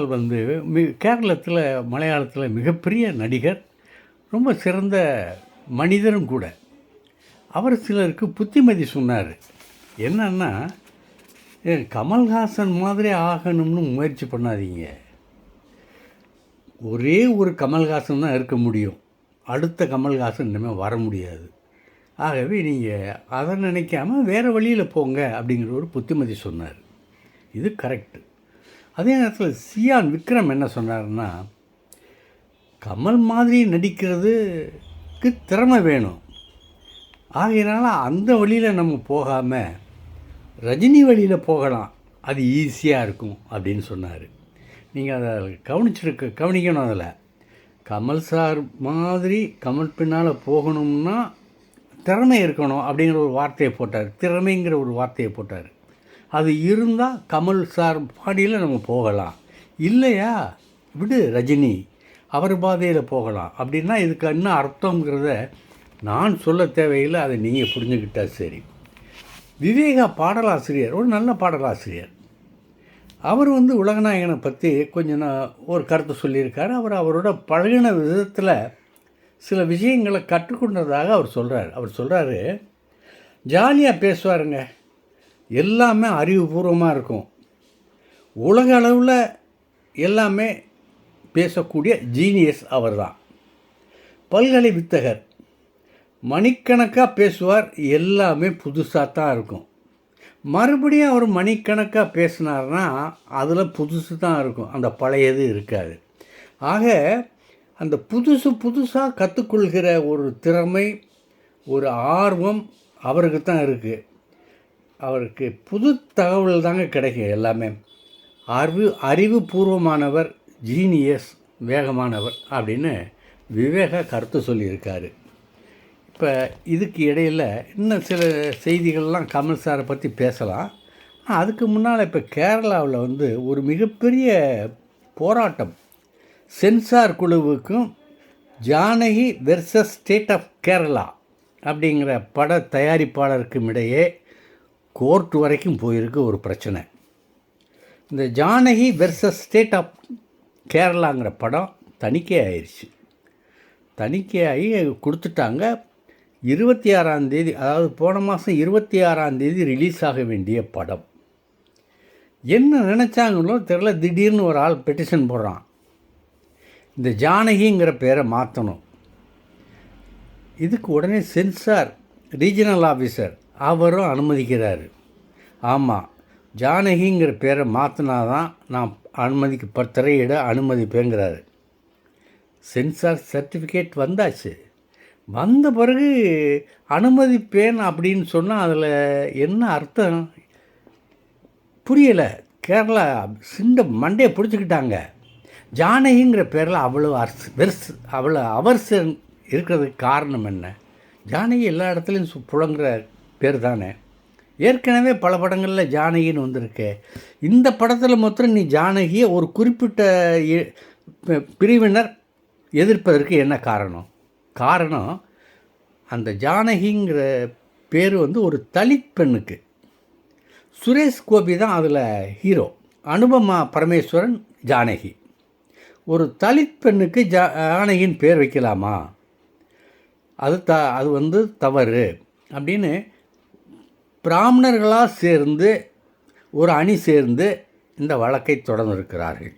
மோகன்லால் வந்து மி கேரளத்தில் மலையாளத்தில் மிகப்பெரிய நடிகர் ரொம்ப சிறந்த மனிதரும் கூட. அவர் சிலருக்கு புத்திமதி சொன்னார். என்னன்னா கமல்ஹாசன் மாதிரி ஆகணும்னு முயற்சி பண்ணாதீங்க. ஒரே ஒரு கமல்ஹாசன் தான் இருக்க முடியும். அடுத்த கமல்ஹாசன் இனிமேல் வர முடியாது. ஆகவே நீங்கள் அதை நினைக்காம வேறு வழியில் போங்க அப்படிங்கிற ஒரு புத்திமதி சொன்னார். இது கரெக்டு. அதே நேரத்தில் சியான் விக்ரம் என்ன சொன்னார்னா கமல் மாதிரி நடிக்கிறதுக்கு திறமை வேணும். ஆகையினால அந்த வழியில் நம்ம போகாமல் ரஜினி வழியில் போகலாம். அது ஈஸியாக இருக்கும் அப்படின்னு சொன்னார். நீங்கள் அதை கவனிச்சிருக்க கவனிக்கணும் அதில். கமல் சார் மாதிரி கமல் பின்னால் போகணும்னா திறமை இருக்கணும் அப்படிங்கிற ஒரு வார்த்தையை போட்டார். திறமைங்கிற ஒரு வார்த்தையை போட்டார். அது இருந்தால் கமல் சார் பாடியில் நம்ம போகலாம். இல்லையா? விடு ரஜினி அவர் பாதையில் போகலாம். அப்படின்னா இதுக்கு என்ன அர்த்தங்கிறத நான் சொல்ல தேவையில்லை அதை நீங்கள் புரிஞ்சுக்கிட்டால் சரி. விவேகா பாடலாசிரியர் ஒரு நல்ல பாடலாசிரியர். அவர் வந்து உலகநாயகனை பற்றி கொஞ்சம் நான் ஒரு கருத்து சொல்லியிருக்காரு. அவர் அவரோட பழகின விதத்தில் சில விஷயங்களை கற்றுக்கொண்டதாக அவர் சொல்கிறார் அவர் சொல்கிறாரு ஜாலியாக பேசுவாருங்க. எல்லாமே அறிவுபூர்வமாக இருக்கும். உலக அளவில் எல்லாமே பேசக்கூடிய ஜீனியஸ் அவர்தான். பல்கலை வித்தகர். மணிக்கணக்காக பேசுவார் எல்லாமே புதுசாக தான் இருக்கும். மறுபடியும் அவர் மணிக்கணக்காக பேசினார்னா அதில் புதுசு தான் இருக்கும். அந்த பழையது இருக்காது. ஆக அந்த புதுசு புதுசாக கற்றுக்கொள்கிற ஒரு திறமை ஒரு ஆர்வம் அவருக்கு தான் இருக்குது அவருக்கு புது தகவல் தாங்க கிடைக்கும் எல்லாமே. அறிவு அறிவுபூர்வமானவர் ஜீனியஸ் வேகமானவர் அப்படின்னு விவேக கருத்து சொல்லியிருக்காரு. இப்போ இதுக்கு இடையில் இன்னும் சில செய்திகள்லாம் கமல் சாரை பற்றி பேசலாம். அதுக்கு முன்னால் இப்போ கேரளாவில் வந்து ஒரு மிகப்பெரிய போராட்டம். Censor குழுவுக்கும் Janaki versus state of Kerala அப்படிங்கிற பட தயாரிப்பாளருக்கும் இடையே கோர்ட் வரைக்கும் போயிருக்கு ஒரு பிரச்சனை. இந்த ஜானகி வெர்சஸ் ஸ்டேட் ஆஃப் கேரளாங்கிற படம் தணிக்கை ஆயிடுச்சு தணிக்கையாகி கொடுத்துட்டாங்க. இருபத்தி ஆறாந்தேதி அதாவது போன மாதம் இருபத்தி ஆறாந்தேதி ரிலீஸ் ஆக வேண்டிய படம். என்ன நினச்சாங்களோ தெரில திடீர்னு ஒரு ஆள் பெட்டிஷன் போடுறான். இந்த ஜானகிங்கிற பேரை மாற்றணும் இதுக்கு உடனே சென்சார் ரீஜனல் ஆஃபீஸர் அவரும் அனுமதிக்கிறாரு. ஆமாம் ஜானகிங்கிற பேரை மாற்றினா தான் நான் அனுமதிக்க திரையிட அனுமதிப்பேங்கிறாரு. சென்சார் சர்டிஃபிகேட் வந்தாச்சு. வந்த பிறகு அனுமதிப்பேன் அப்படின்னு சொன்னால் அதில் என்ன அர்த்தம்? புரியலை. கேரளா சிண்ட மண்டையை பிடிச்சிக்கிட்டாங்க. ஜானகிங்கிற பேரில் அவ்வளோ அர்ஸ் வெர்ஸ் அவ்வளோ அவர்ஸ் இருக்கிறதுக்கு காரணம் என்ன? ஜானகி எல்லா இடத்துலையும் சு- புழங்குற பேர் தானே ஏற்கனவே பல படங்களில் ஜானகின்னு வந்திருக்கு. இந்த படத்தில் மாத்திரம் நீ ஜானகியை ஒரு குறிப்பிட்ட இ- பிரிவினர் எதிர்ப்பதற்கு என்ன காரணம்? காரணம் அந்த ஜானகிங்கிற பேர் வந்து ஒரு தலித் பெண்ணுக்கு. சுரேஷ் கோபி தான் அதில் ஹீரோ. அனுபமா பரமேஸ்வரன் ஜானகி. ஒரு தலித் பெண்ணுக்கு ஜா பேர் வைக்கலாமா? அது த அது வந்து தவறு அப்படின்னு பிராமணர்களாக சேர்ந்து ஒரு அணி சேர்ந்து இந்த வழக்கை தொடர்ந்திருக்கிறார்கள்.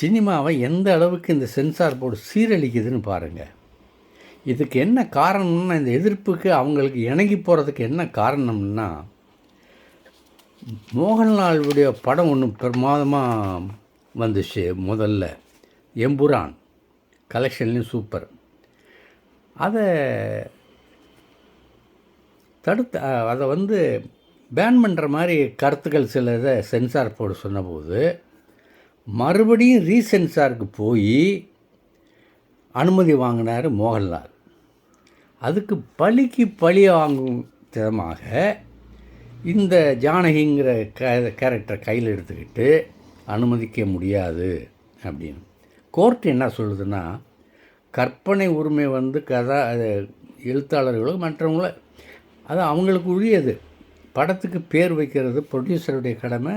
சினிமாவை எந்த அளவுக்கு இந்த சென்சார் போர்டு சீரழிக்குதுன்னு பாருங்கள் இதுக்கு என்ன காரணம்னா இந்த எதிர்ப்புக்கு அவங்களுக்கு இணங்கி போகிறதுக்கு என்ன காரணம்னா மோகன்லாலுடைய படம் ஒன்று பிரமாதமாக வந்துச்சு முதல்ல. எம்புரான். கலெக்ஷன்லேயும் சூப்பர். அதை தடுத்து அதை வந்து பேன் பண்ணுற மாதிரி கருத்துக்கள் சில இதை சென்சார் போட சொன்னபோது மறுபடியும் ரீசென்சாருக்கு போய் அனுமதி வாங்கினார் மோகன்லால். அதுக்கு பழிக்கு பழி வாங்கும் விதமாக இந்த ஜானகிங்கிற க கேரக்டரை கையில் எடுத்துக்கிட்டு அனுமதிக்க முடியாது அப்படின்னு. கோர்ட் என்ன சொல்லுதுன்னா கற்பனை உரிமை வந்து கதா எழுத்தாளர்களும் மற்றவங்கள அது அவங்களுக்கு உரியது. படத்துக்கு பேர் வைக்கிறது ப்ரொடியூசருடைய கடமை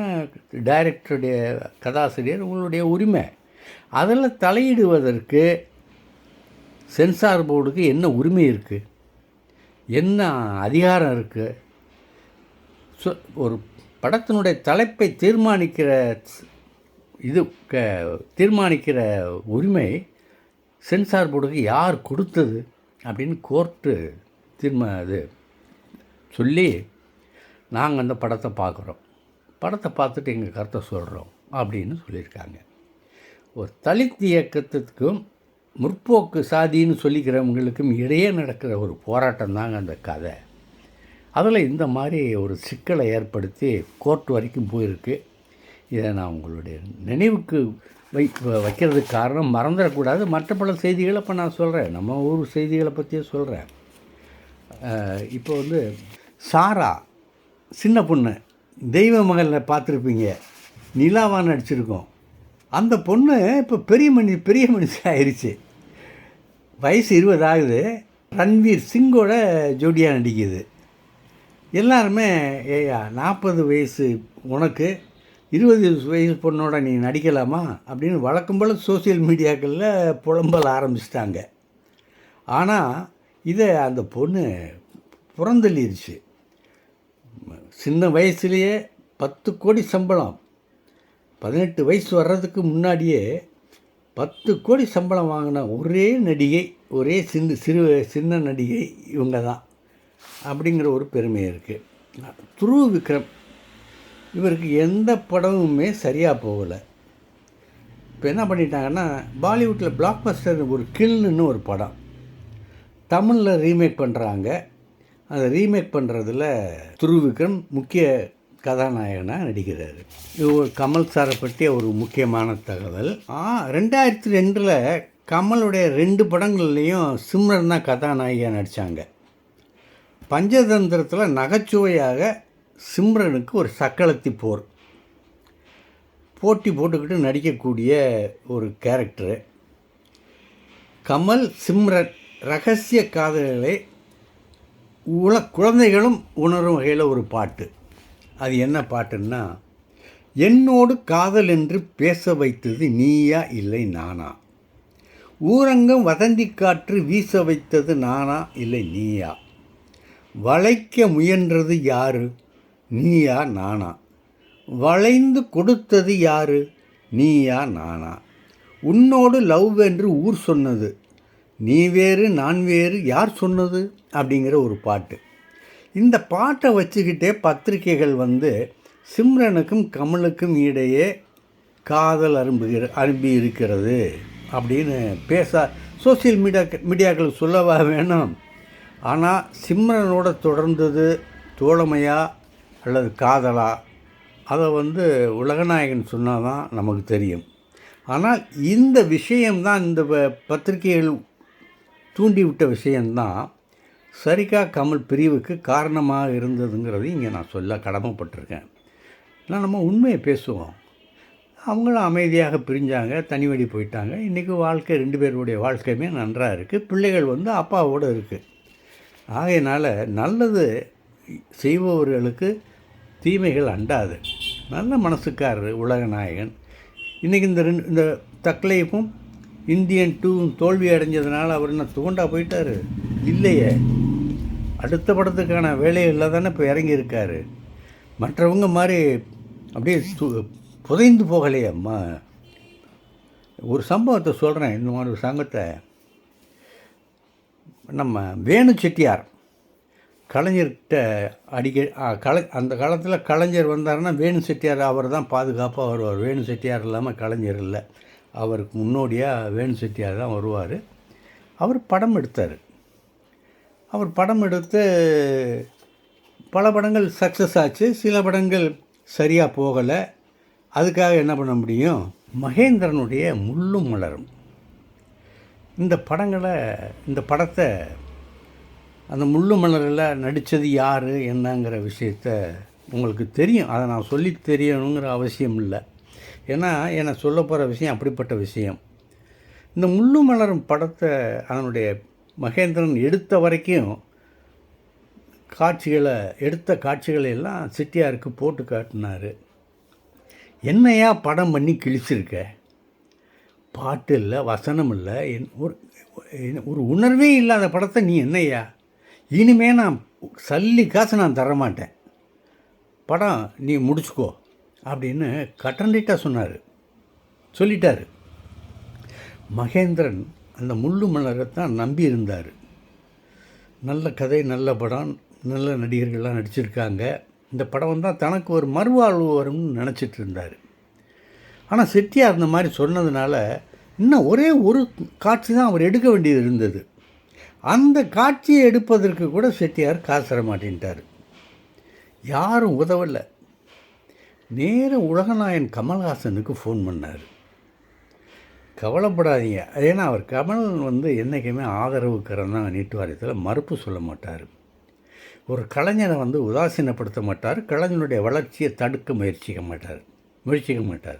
டைரக்டருடைய கதாசிரியர் உங்களுடைய உரிமை. அதில் தலையிடுவதற்கு சென்சார் போர்டுக்கு என்ன உரிமை இருக்குது என்ன அதிகாரம் இருக்குது ஸோ ஒரு படத்தினுடைய தலைப்பை தீர்மானிக்கிற இது க தீர்மானிக்கிற உரிமை சென்சார் போர்டுக்கு யார் கொடுத்தது? அப்படின்னு கோர்ட்டு தீர்மா இது சொல்லி நாங்கள் அந்த படத்தை பார்க்குறோம். படத்தை பார்த்துட்டு எங்கள் கருத்தை சொல்கிறோம் அப்படின்னு சொல்லியிருக்காங்க. ஒரு தலித் இயக்கத்துக்கும் முற்போக்கு சாதின்னு சொல்லிக்கிறவங்களுக்கும் இடையே நடக்கிற ஒரு போராட்டம் தாங்க அந்த கதை. அதில் இந்த மாதிரி ஒரு சிக்கலை ஏற்படுத்தி கோர்ட் வரைக்கும் போயிருக்கு. இதை நான் உங்களுடைய நினைவுக்கு வை வைக்கிறதுக்கு காரணம் மறந்துடக்கூடாது. மற்ற பல செய்திகளை இப்போ நான் சொல்கிறேன் நம்ம ஊர் செய்திகளை பற்றியே சொல்கிறேன் இப்போ வந்து சாரா சின்ன பொண்ணு தெய்வ மகளில் பார்த்துருப்பீங்க. நிலாவாக நடிச்சிருக்கோம். அந்த பொண்ணு இப்போ பெரிய மனி பெரிய மனுஷன் ஆயிடுச்சு வயசு இருபது ஆகுது. ரன்வீர் சிங்கோட ஜோடியாக நடிக்குது. எல்லாருமே ஏயா நாற்பது வயசு உனக்கு இருபது வயசு பொண்ணோட நீ நடிக்கலாமா? அப்படின்னு வழக்கம் போல் சோசியல் மீடியாக்களில் புலம்பல் ஆரம்பிச்சிட்டாங்க. ஆனால் இதை அந்த பொண்ணு புறந்தள்ளிருச்சு. சின்ன வயசுலேயே பத்து கோடி சம்பளம். பதினெட்டு வயசு வர்றதுக்கு முன்னாடியே பத்து கோடி சம்பளம் வாங்கின ஒரே நடிகை ஒரே சின்ன சிறு சின்ன நடிகை இவங்க தான் அப்படிங்கிற ஒரு பெருமை இருக்குது துரு விக்ரம் இவருக்கு எந்த படமுமே சரியாக போகலை. இப்போ என்ன பண்ணிட்டாங்கன்னா பாலிவுட்டில் பிளாக் பஸ்டர் ஒரு கில்னு ஒரு படம். தமிழில் ரீமேக் பண்ணுறாங்க அதை ரீமேக் பண்ணுறதுல துருவ விக்ரம் முக்கிய கதாநாயகனாக நடிக்கிறார். இது ஒரு கமல் சாரை பற்றிய ஒரு முக்கியமான தகவல். ரெண்டாயிரத்தி ரெண்டில் கமலுடைய ரெண்டு படங்கள்லேயும் சிம்ரன் தான் கதாநாயகியாக நடித்தாங்க பஞ்சதந்திரத்தில் நகைச்சுவையாக சிம்ரனுக்கு ஒரு சக்களத்தி போர். போட்டி போட்டுக்கிட்டு நடிக்கக்கூடிய ஒரு கேரக்டரு கமல் சிம்ரன் ரகசிய காதல்களை உல குழந்தைகளும் உணரும் வகையில் ஒரு பாட்டு. அது என்ன பாட்டுன்னா என்னோடு காதல் என்று பேச வைத்தது நீயா இல்லை நானா? ஊரங்கம் வதந்தி காற்று வீச வைத்தது நானா இல்லை நீயா? வளைக்க முயன்றது யாரு? நீயா நானா? வளைந்து கொடுத்தது யாரு? நீயா நானா? உன்னோடு லவ் என்று ஊர் சொன்னது. நீ வேறு நான் வேறு யார் சொன்னது? அப்படிங்கிற ஒரு பாட்டு. இந்த பாட்டை வச்சுக்கிட்டே பத்திரிகைகள் வந்து சிம்ரனுக்கும் கமலுக்கும் இடையே காதல் அரும்புகிற அரும்பி இருக்கிறது அப்படின்னு பேச சோசியல் மீடியா மீடியாக்கள் சொல்லவா வேணும். ஆனால் சிம்ரனோட தொடர்ந்தது தோழமையா அல்லது காதலா? அதை வந்து உலகநாயகன் சொன்னால் தான் நமக்கு தெரியும். ஆனால் இந்த விஷயம்தான் இந்த பத்திரிகைகள் தூண்டிவிட்ட விஷயந்தான் சரிகா கமல் பிரிவுக்கு காரணமாக இருந்ததுங்கிறது இங்கே நான் சொல்ல கடமைப்பட்டிருக்கேன். நான் நம்ம உண்மையை பேசுவோம். அவங்களும் அமைதியாக பிரிஞ்சாங்க தனி வழி போயிட்டாங்க. இன்றைக்கி வாழ்க்கை ரெண்டு பேருடைய வாழ்க்கையுமே நன்றாக இருக்குது பிள்ளைகள் வந்து அப்பாவோடு இருக்குது ஆகையினால் நல்லது செய்பவர்களுக்கு தீமைகள் அண்டாது. நல்ல மனசுக்காரர் உலகநாயகன் இன்றைக்கி இந்த ரெண்டு இந்த தக்லைஃபும் இந்தியன் டூவும் தோல்வி அடைஞ்சதுனால அவர் என்ன தூண்டா போயிட்டார்? இல்லையே. அடுத்த படத்துக்கான வேலைகளில் தானே இப்போ இறங்கியிருக்காரு. மற்றவங்க மாதிரி அப்படியே புதைந்து போகலையே அம்மா ஒரு சம்பவத்தை சொல்கிறேன் இந்த மாதிரி ஒரு சங்கத்தை. நம்ம வேணு செட்டியார் கலைஞர்கிட்ட அடிக்க கலை அந்த காலத்தில் கலைஞர் வந்தாருன்னா வேணு செட்டியார் அவர் தான் பாதுகாப்பாக வருவார். வேணு செட்டியார் இல்லாமல் கலைஞர் இல்லை. அவருக்கு முன்னோடியாக வேணு செட்டியார் தான் வருவார். அவர் படம் எடுத்தார். அவர் படம் எடுத்து பல படங்கள் சக்ஸஸ் ஆச்சு. சில படங்கள் சரியாக போகலை. அதுக்காக என்ன பண்ண முடியும்? மகேந்திரனுடைய முள்ளும் மலரும். இந்த படங்களை இந்த படத்தை அந்த முள்ளு மலரில் நடித்தது யார் என்னங்கிற விஷயத்த உங்களுக்கு தெரியும். அதை நான் சொல்லி தெரியணுங்கிற அவசியம் இல்லை. ஏன்னா என்னை சொல்ல போகிற விஷயம் அப்படிப்பட்ட விஷயம். இந்த முள்ளு மலரும் படத்தை அதனுடைய மகேந்திரன் எடுத்த வரைக்கும் காட்சிகளை எடுத்த காட்சிகளை எல்லாம் சிட்டியாருக்கு போட்டு காட்டினார். என்னையா படம் பண்ணி கிழிச்சிருக்க? பாட்டு இல்லை வசனம் இல்லை என் ஒரு ஒரு உணர்வே இல்லாத படத்தை நீ என்னய்யா இனிமே நான் சல்லி காசு நான் தரமாட்டேன். படம் நீ முடிச்சுக்கோ அப்படின்னு கட்டண்டிட்டாக சொன்னார். சொல்லிட்டார். மகேந்திரன் அந்த முள்ளு மலரை தான் நம்பி இருந்தார் நல்ல கதை நல்ல படம் நல்ல நடிகர்கள்லாம் நடிச்சிருக்காங்க. இந்த படம் தான் தனக்கு ஒரு மறுவாழ்வு வரும்னு நினச்சிட்டு இருந்தார். ஆனால் செட்டியார் இந்த மாதிரி சொன்னதுனால இன்னும் ஒரே ஒரு காட்சி தான் அவர் எடுக்க வேண்டியது இருந்தது. அந்த காட்சியை எடுப்பதற்கு கூட செட்டியார் காசு தர மாட்டேன்ட்டார். யாரும் உதவலை. நேர உலகநாயன் கமல்ஹாசனுக்கு ஃபோன் பண்ணார். கவலைப்படாதீங்க. ஏன்னா அவர் கமல் வந்து என்றைக்குமே ஆதரவுக்கரம் தான் நீட்டுவாரியத்தில் மறுப்பு சொல்ல மாட்டார். ஒரு கலைஞரை வந்து உதாசீனப்படுத்த மாட்டார் கலைஞனுடைய வளர்ச்சியை தடுக்க முயற்சிக்க மாட்டார் முயற்சிக்க மாட்டார்.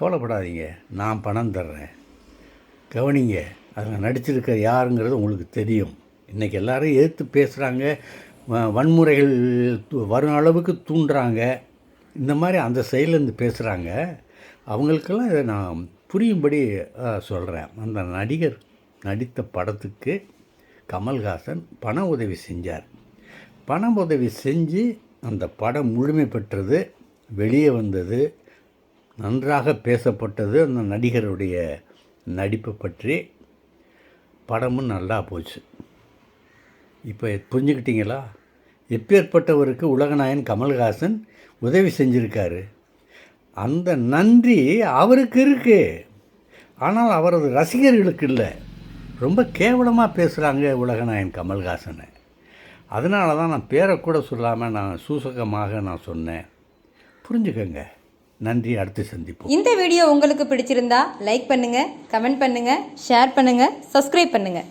கவலைப்படாதீங்க நான் பணம் தர்றேன். கவனிங்க அதில் நடிச்சிருக்கிற யாருங்கிறது உங்களுக்கு தெரியும். இன்றைக்கி எல்லோரும் எதிர்த்து பேசுகிறாங்க வ- வன்முறைகள் வரும் அளவுக்கு தூண்டுறாங்க. இந்த மாதிரி அந்த சைட்லேருந்து பேசுகிறாங்க அவங்களுக்கெல்லாம் இதை நான் புரியும்படி சொல்கிறேன் அந்த நடிகர் நடித்த படத்துக்கு கமல்ஹாசன் பண உதவி செஞ்சார். பண உதவி செஞ்சு அந்த படம் முழுமை பெற்றது வெளியே வந்தது நன்றாக பேசப்பட்டது அந்த நடிகருடைய நடிப்பை பற்றி படமும் நல்லா போச்சு. இப்போ புரிஞ்சுக்கிட்டீங்களா? எப்பேற்பட்டவருக்கு உலகநாயன் கமல்ஹாசன் உதவி செஞ்சுருக்காரு? அந்த நன்றி அவருக்கு இருக்கு. ஆனால் அவரது ரசிகர்களுக்கு இல்லை. ரொம்ப கேவலமாக பேசுகிறாங்க உலகநாயன் கமல்ஹாசனை. அதனால தான் நான் பேரை கூட சொல்லாமல் நான் சூசகமாக நான் சொன்னேன். புரிஞ்சுக்கங்க. நன்றி அடுத்து சந்திப்போம். இந்த வீடியோ உங்களுக்கு பிடிச்சிருந்தா லைக் பண்ணுங்கள் கமெண்ட் பண்ணுங்கள் ஷேர் பண்ணுங்கள் சப்ஸ்கிரைப் பண்ணுங்கள்